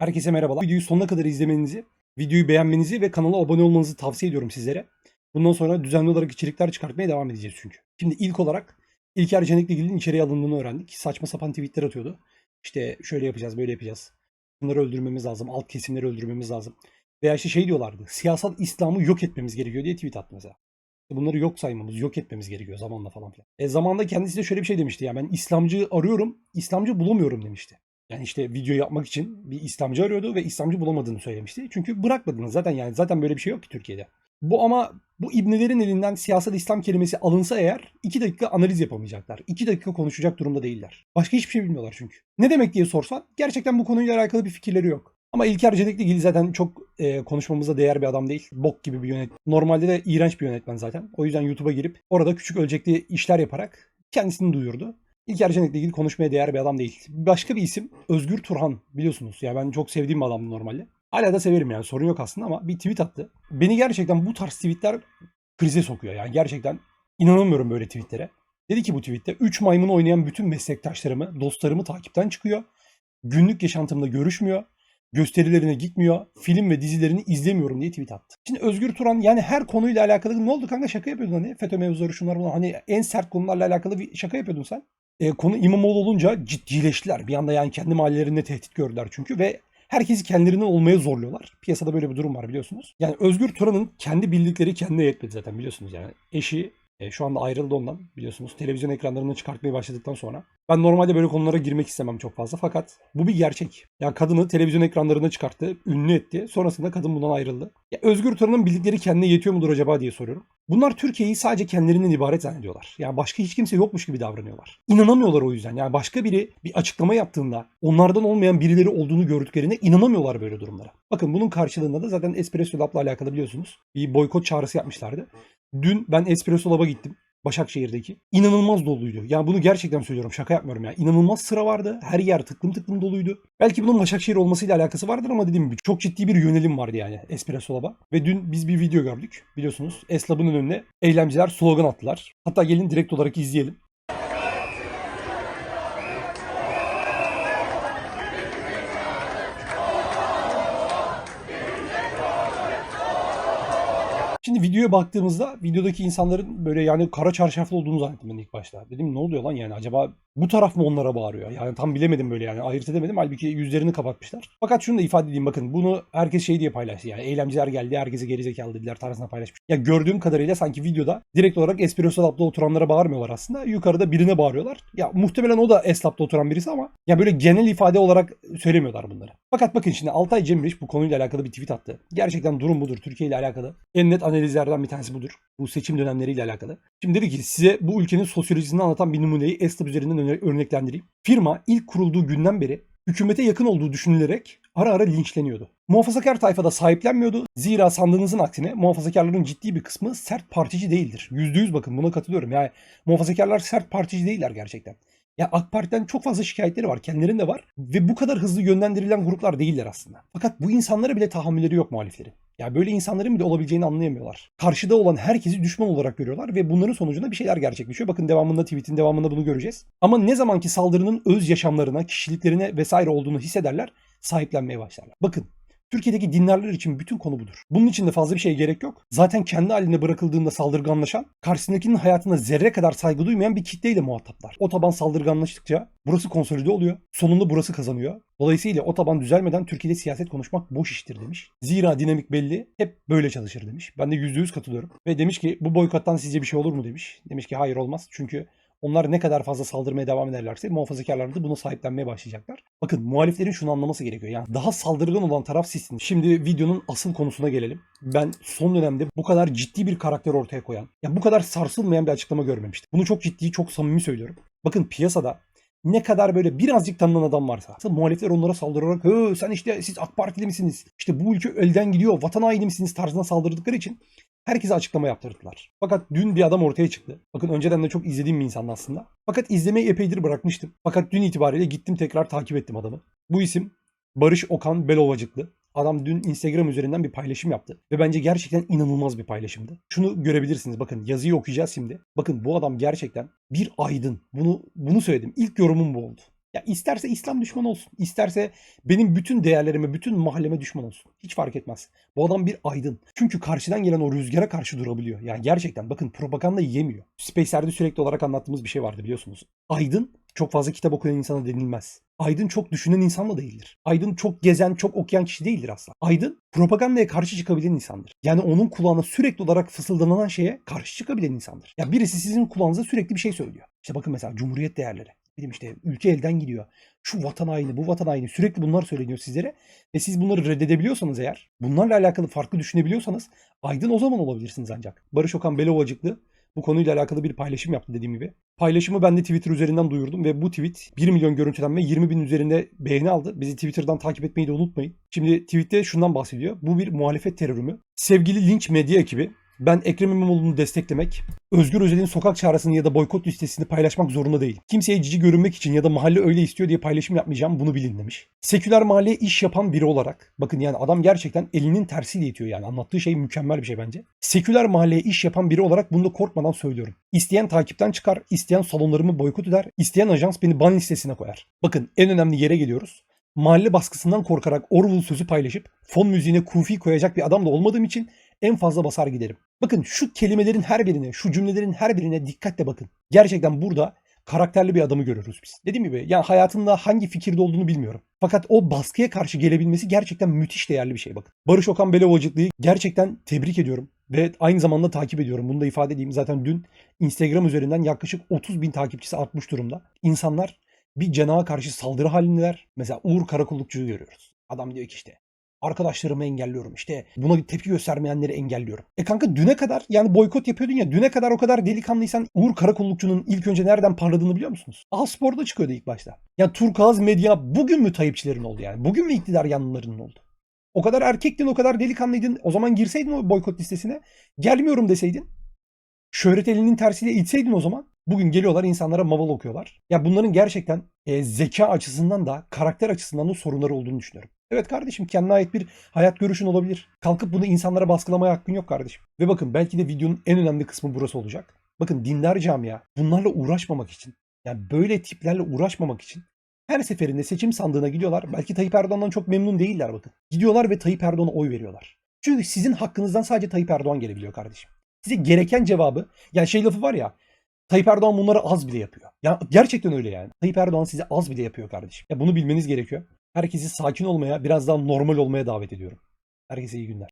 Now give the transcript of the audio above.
Herkese merhabalar. Videoyu sonuna kadar izlemenizi, videoyu beğenmenizi ve kanala abone olmanızı tavsiye ediyorum sizlere. Bundan sonra düzenli olarak içerikler çıkartmaya devam edeceğiz çünkü. Şimdi ilk olarak İlker Canikligil'in içeriye alındığını öğrendik. Saçma sapan tweetler atıyordu. İşte şöyle yapacağız, böyle yapacağız. Bunları öldürmemiz lazım, alt kesimleri öldürmemiz lazım. Veya işte şey diyorlardı, siyasal İslam'ı yok etmemiz gerekiyor diye tweet attı mesela. Bunları yok saymamız, yok etmemiz gerekiyor zamanla falan filan. E zamanında kendisi de şöyle bir şey demişti ya ben İslamcı arıyorum, İslamcı bulamıyorum demişti. Yani işte video yapmak için bir İslamcı arıyordu ve İslamcı bulamadığını söylemişti. Çünkü bırakmadınız zaten yani zaten böyle bir şey yok ki Türkiye'de. Bu ama bu ibnelerin elinden siyasal İslam kelimesi alınsa eğer 2 dakika analiz yapamayacaklar. 2 dakika konuşacak durumda değiller. Başka hiçbir şey bilmiyorlar çünkü. Ne demek diye sorsan gerçekten bu konuyla alakalı bir fikirleri yok. Ama İlker Cedekli ilgili zaten çok e, konuşmamıza değer bir adam değil. Bok gibi bir yönetmen. Normalde de iğrenç bir yönetmen zaten. O yüzden YouTube'a girip orada küçük ölçekli işler yaparak kendisini duyurdu. İlker Canik'le ilgili konuşmaya değer bir adam değil. Başka bir isim Özgür Turhan biliyorsunuz. Ya ben çok sevdiğim bir adamdı normalde. Hala da severim yani sorun yok aslında ama bir tweet attı. Beni gerçekten bu tarz tweetler krize sokuyor. Yani gerçekten inanamıyorum böyle tweetlere. Dedi ki bu tweette 3 maymun oynayan bütün meslektaşlarımı, dostlarımı takipten çıkıyor. Günlük yaşantımda görüşmüyor. Gösterilerine gitmiyor. Film ve dizilerini izlemiyorum diye tweet attı. Şimdi Özgür Turan yani her konuyla alakalı ne oldu kanka şaka yapıyordun hani FETÖ mevzuları şunlar bunlar hani en sert konularla alakalı bir şaka yapıyordun sen. E, konu İmamoğlu olunca ciddileştiler. Bir anda yani kendi mahallelerinde tehdit gördüler çünkü ve herkesi kendilerinden olmaya zorluyorlar. Piyasada böyle bir durum var biliyorsunuz. Yani Özgür Turan'ın kendi bildikleri kendine yetmedi zaten biliyorsunuz yani. Eşi e, şu anda ayrıldı ondan biliyorsunuz. Televizyon ekranlarını çıkartmaya başladıktan sonra. Ben normalde böyle konulara girmek istemem çok fazla fakat bu bir gerçek. Yani kadını televizyon ekranlarına çıkarttı, ünlü etti. Sonrasında kadın bundan ayrıldı. Ya Özgür Turan'ın bildikleri kendine yetiyor mudur acaba diye soruyorum. Bunlar Türkiye'yi sadece kendilerinden ibaret zannediyorlar. Yani başka hiç kimse yokmuş gibi davranıyorlar. İnanamıyorlar o yüzden. Yani başka biri bir açıklama yaptığında onlardan olmayan birileri olduğunu gördüklerine inanamıyorlar böyle durumlara. Bakın bunun karşılığında da zaten Espresso Lab'la alakalı biliyorsunuz bir boykot çağrısı yapmışlardı. Dün ben Espresso Lab'a gittim. Başakşehir'deki. İnanılmaz doluydu. Yani bunu gerçekten söylüyorum. Şaka yapmıyorum ya. İnanılmaz sıra vardı. Her yer tıklım tıklım doluydu. Belki bunun Başakşehir olmasıyla alakası vardır ama dediğim gibi çok ciddi bir yönelim vardı yani Espresso Lab'a. Ve dün biz bir video gördük. Biliyorsunuz Eslab'ın önüne eylemciler slogan attılar. Hatta gelin direkt olarak izleyelim. Şimdi videoya baktığımızda videodaki insanların böyle yani kara çarşaflı olduğunu zannettim ben ilk başta. Dedim ne oluyor lan yani acaba bu taraf mı onlara bağırıyor? Yani tam bilemedim böyle yani ayırt edemedim. Halbuki yüzlerini kapatmışlar. Fakat şunu da ifade edeyim bakın bunu herkes şey diye paylaştı yani eylemciler geldi herkese gerizekalı dediler tarzına paylaşmış. Ya gördüğüm kadarıyla sanki videoda direkt olarak Espresso Lab'da oturanlara bağırmıyorlar aslında. Yukarıda birine bağırıyorlar. Ya muhtemelen o da Eslab'da oturan birisi ama ya böyle genel ifade olarak söylemiyorlar bunları. Fakat bakın şimdi Altay Cemriş bu konuyla alakalı bir tweet attı. Gerçekten durum budur. Türkiye ile alakalı. En net analizlerden bir tanesi budur. Bu seçim dönemleriyle alakalı. Şimdi dedi ki size bu ülkenin sosyolojisini anlatan bir numuneyi Eslab üzerinden örneklendireyim. Firma ilk kurulduğu günden beri hükümete yakın olduğu düşünülerek ara ara linçleniyordu. Muhafazakar tayfada sahiplenmiyordu. Zira sandığınızın aksine muhafazakarların ciddi bir kısmı sert partici değildir. %100 bakın buna katılıyorum. Yani muhafazakarlar sert partici değiller gerçekten. Ya AK Parti'den çok fazla şikayetleri var. Kendilerinde var. Ve bu kadar hızlı yönlendirilen gruplar değiller aslında. Fakat bu insanlara bile tahammülleri yok muhaliflerin. Ya böyle insanların bile olabileceğini anlayamıyorlar. Karşıda olan herkesi düşman olarak görüyorlar ve bunların sonucunda bir şeyler gerçekleşiyor. Bakın devamında tweetin devamında bunu göreceğiz. Ama ne zamanki saldırının öz yaşamlarına, kişiliklerine vesaire olduğunu hissederler, sahiplenmeye başlarlar. Bakın Türkiye'deki dinlerler için bütün konu budur. Bunun için de fazla bir şeye gerek yok. Zaten kendi haline bırakıldığında saldırganlaşan, karşısındakinin hayatına zerre kadar saygı duymayan bir kitleyle muhataplar. O taban saldırganlaştıkça burası konsolide oluyor. Sonunda burası kazanıyor. Dolayısıyla o taban düzelmeden Türkiye'de siyaset konuşmak boş iştir demiş. Zira dinamik belli, hep böyle çalışır demiş. Ben de %100 katılıyorum. Ve demiş ki bu boykottan sizce bir şey olur mu demiş. Demiş ki hayır olmaz. Çünkü onlar ne kadar fazla saldırmaya devam ederlerse muhafazakarlar da buna sahiplenmeye başlayacaklar. Bakın muhaliflerin şunu anlaması gerekiyor. Yani daha saldırgan olan taraf sizsiniz. Şimdi videonun asıl konusuna gelelim. Ben son dönemde bu kadar ciddi bir karakter ortaya koyan, ya bu kadar sarsılmayan bir açıklama görmemiştim. Bunu çok ciddi, çok samimi söylüyorum. Bakın piyasada ne kadar böyle birazcık tanınan adam varsa muhalifler onlara saldırarak Hı, sen işte siz AK Partili misiniz? İşte bu ülke elden gidiyor vatan haini misiniz tarzına saldırdıkları için herkese açıklama yaptırdılar. Fakat dün bir adam ortaya çıktı. Bakın önceden de çok izlediğim bir insandı aslında. Fakat izlemeyi epeydir bırakmıştım. Fakat dün itibariyle gittim tekrar takip ettim adamı. Bu isim Barış Okan Belovacıklı. Adam dün Instagram üzerinden bir paylaşım yaptı. Ve bence gerçekten inanılmaz bir paylaşımdı. Şunu görebilirsiniz bakın yazıyı okuyacağız şimdi. Bakın bu adam gerçekten bir aydın. Bunu bunu söyledim. İlk yorumum bu oldu. Ya isterse İslam düşmanı olsun. isterse benim bütün değerlerime, bütün mahalleme düşman olsun. Hiç fark etmez. Bu adam bir aydın. Çünkü karşıdan gelen o rüzgara karşı durabiliyor. Yani gerçekten bakın propaganda yemiyor. Space'lerde sürekli olarak anlattığımız bir şey vardı biliyorsunuz. Aydın çok fazla kitap okuyan insana denilmez. Aydın çok düşünen insan da değildir. Aydın çok gezen, çok okuyan kişi değildir asla. Aydın propagandaya karşı çıkabilen insandır. Yani onun kulağına sürekli olarak fısıldanan şeye karşı çıkabilen insandır. Ya birisi sizin kulağınıza sürekli bir şey söylüyor. İşte bakın mesela cumhuriyet değerleri. Bileyim işte ülke elden gidiyor. Şu vatan haini, bu vatan haini sürekli bunlar söyleniyor sizlere. Ve siz bunları reddedebiliyorsanız eğer, bunlarla alakalı farklı düşünebiliyorsanız aydın o zaman olabilirsiniz ancak. Barış Okan Belovacıklı bu konuyla alakalı bir paylaşım yaptı dediğim gibi. Paylaşımı ben de Twitter üzerinden duyurdum ve bu tweet 1 milyon görüntülenme 20 bin üzerinde beğeni aldı. Bizi Twitter'dan takip etmeyi de unutmayın. Şimdi tweette şundan bahsediyor. Bu bir muhalefet terörü mü? Sevgili linç medya ekibi ben Ekrem İmamoğlu'nu desteklemek, Özgür Özel'in sokak çağrısını ya da boykot listesini paylaşmak zorunda değil. Kimseye cici görünmek için ya da mahalle öyle istiyor diye paylaşım yapmayacağım bunu bilin demiş. Seküler mahalleye iş yapan biri olarak, bakın yani adam gerçekten elinin tersiyle itiyor yani anlattığı şey mükemmel bir şey bence. Seküler mahalleye iş yapan biri olarak bunu da korkmadan söylüyorum. İsteyen takipten çıkar, isteyen salonlarımı boykot eder, isteyen ajans beni ban listesine koyar. Bakın en önemli yere geliyoruz mahalle baskısından korkarak Orwell sözü paylaşıp fon müziğine kufi koyacak bir adam da olmadığım için en fazla basar giderim. Bakın şu kelimelerin her birine, şu cümlelerin her birine dikkatle bakın. Gerçekten burada karakterli bir adamı görüyoruz biz. Dediğim gibi yani hayatında hangi fikirde olduğunu bilmiyorum. Fakat o baskıya karşı gelebilmesi gerçekten müthiş değerli bir şey bakın. Barış Okan Belovacıklı'yı gerçekten tebrik ediyorum. Ve aynı zamanda takip ediyorum. Bunu da ifade edeyim. Zaten dün Instagram üzerinden yaklaşık 30 bin takipçisi artmış durumda. İnsanlar bir canağa karşı saldırı halindeler. Mesela Uğur Karakullukçu'yu görüyoruz. Adam diyor ki işte arkadaşlarımı engelliyorum. İşte buna tepki göstermeyenleri engelliyorum. E kanka düne kadar yani boykot yapıyordun ya düne kadar o kadar delikanlıysan Uğur Karakullukçu'nun ilk önce nereden parladığını biliyor musunuz? A Spor'da çıkıyordu ilk başta. Yani Turkuaz Medya bugün mü Tayyipçilerin oldu yani? Bugün mü iktidar yanlılarının oldu? O kadar erkektin, o kadar delikanlıydın. O zaman girseydin o boykot listesine. Gelmiyorum deseydin. Şöhret elinin tersiyle itseydin o zaman. Bugün geliyorlar insanlara maval okuyorlar. Ya bunların gerçekten e, zeka açısından da karakter açısından da sorunları olduğunu düşünüyorum. Evet kardeşim kendine ait bir hayat görüşün olabilir. Kalkıp bunu insanlara baskılamaya hakkın yok kardeşim. Ve bakın belki de videonun en önemli kısmı burası olacak. Bakın dindar camia bunlarla uğraşmamak için yani böyle tiplerle uğraşmamak için her seferinde seçim sandığına gidiyorlar. Belki Tayyip Erdoğan'dan çok memnun değiller bakın. Gidiyorlar ve Tayyip Erdoğan'a oy veriyorlar. Çünkü sizin hakkınızdan sadece Tayyip Erdoğan gelebiliyor kardeşim. Size gereken cevabı yani şey lafı var ya Tayyip Erdoğan bunları az bile yapıyor. Ya gerçekten öyle yani. Tayyip Erdoğan size az bile yapıyor kardeşim. Ya bunu bilmeniz gerekiyor. Herkesi sakin olmaya, biraz daha normal olmaya davet ediyorum. Herkese iyi günler.